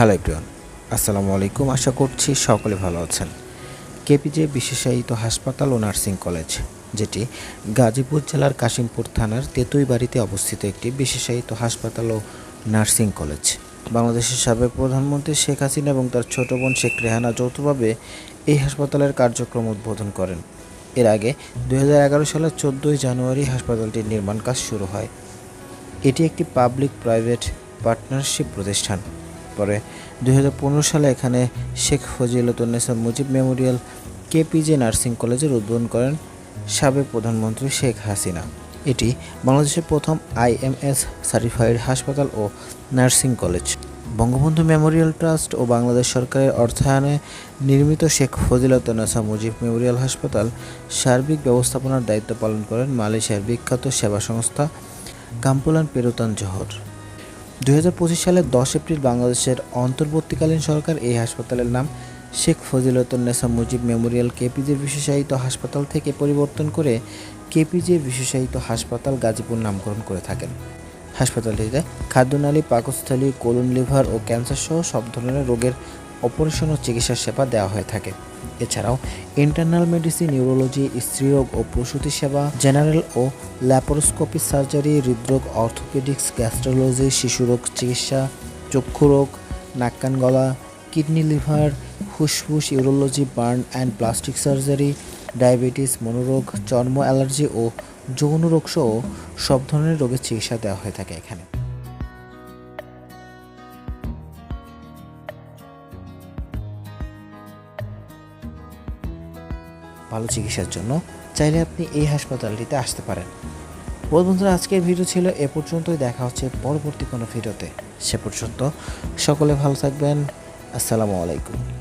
Hello everyone, আসসালামু আলাইকুম। আশা করছি সকলে ভালো আছেন। কেপিজে বিশেষায়িত হাসপাতাল ও নার্সিং কলেজ, যেটি গাজীপুর জেলার কাশিমপুর থানার তেতুই বাড়িতে অবস্থিত একটি বিশেষায়িত হাসপাতাল ও নার্সিং কলেজ। বাংলাদেশের সাবেক প্রধানমন্ত্রী শেখ হাসিনা এবং তার ছোট বোন শেখ রেহানা যৌথভাবে এই হাসপাতালের কার্যক্রম উদ্বোধন করেন। এর আগে দু হাজার এগারো সালের চোদ্দোই জানুয়ারি হাসপাতালটির নির্মাণ কাজ শুরু হয়। এটি একটি পাবলিক প্রাইভেট পার্টনারশিপ প্রতিষ্ঠান। পরে দুই হাজার পনেরো সালে এখানে Sheikh Fazilatunnesa Mujib Memorial KPJ Nursing কলেজের উদ্বোধন করেন সাবেক প্রধানমন্ত্রী শেখ হাসিনা। এটি বাংলাদেশের প্রথম আইএমএস সার্টিফাইড হাসপাতাল ও nursing college. Bangabandhu Memorial Trust ও বাংলাদেশ সরকারের অর্থায়নে নির্মিত শেখ ফজিলতুন্নেসা মুজিব মেমোরিয়াল হাসপাতাল সার্বিক ব্যবস্থাপনার দায়িত্ব পালন করেন মালয়েশিয়ার বিখ্যাত সেবা সংস্থা কাম্পুলান পেরুতান জহর। দু হাজার পঁচিশ সালের দশ এপ্রিল বাংলাদেশের অন্তর্বর্তীকালীন সরকার এই হাসপাতালের নাম শেখ ফজিলতুন্নেসা মুজিব মেমোরিয়াল কেপিজে বিশেষায়িত হাসপাতাল থেকে পরিবর্তন করে কেপিজে বিশেষায়িত হাসপাতাল গাজীপুর নামকরণ করে থাকেন। হাসপাতালটিতে খাদ্যনালী, পাকস্থলী, কোলন লিভার ও ক্যান্সার সহ সব ধরনের রোগের অপারেশন ও চিকিৎসা সেবা দেওয়া হয়ে থাকে। এছাড়াও ইন্টারনাল মেডিসিন নিউরোলজি স্ত্রীরোগ ও প্রসূতি সেবা জেনারেল ও ল্যাপারোস্কোপি সার্জারি হৃদরোগ অর্থোপেডিক্স গ্যাস্ট্রোলজি শিশুরোগ চিকিৎসা, চক্ষু রোগ, নাক কান গলা কিডনি লিভার ফুসফুস urology burn and plastic surgery diabetes মনোরোগ চর্ম অ্যালার্জি ও যৌন রোগ সহ সব ধরনের রোগের চিকিৎসা দেওয়া হয়ে থাকে এখানে। ভালো চিকিৎসার জন্য, চাইলে আপনি এই হাসপাতালটিতে আসতে পারেন। বল বন্ধুরা, আজকের ভিডিও ছিল এ পর্যন্তই। দেখা হচ্ছে পরবর্তী কোনো ভিডিওতে। সে পর্যন্ত সকলে ভালো থাকবেন। আসসালামু আলাইকুম।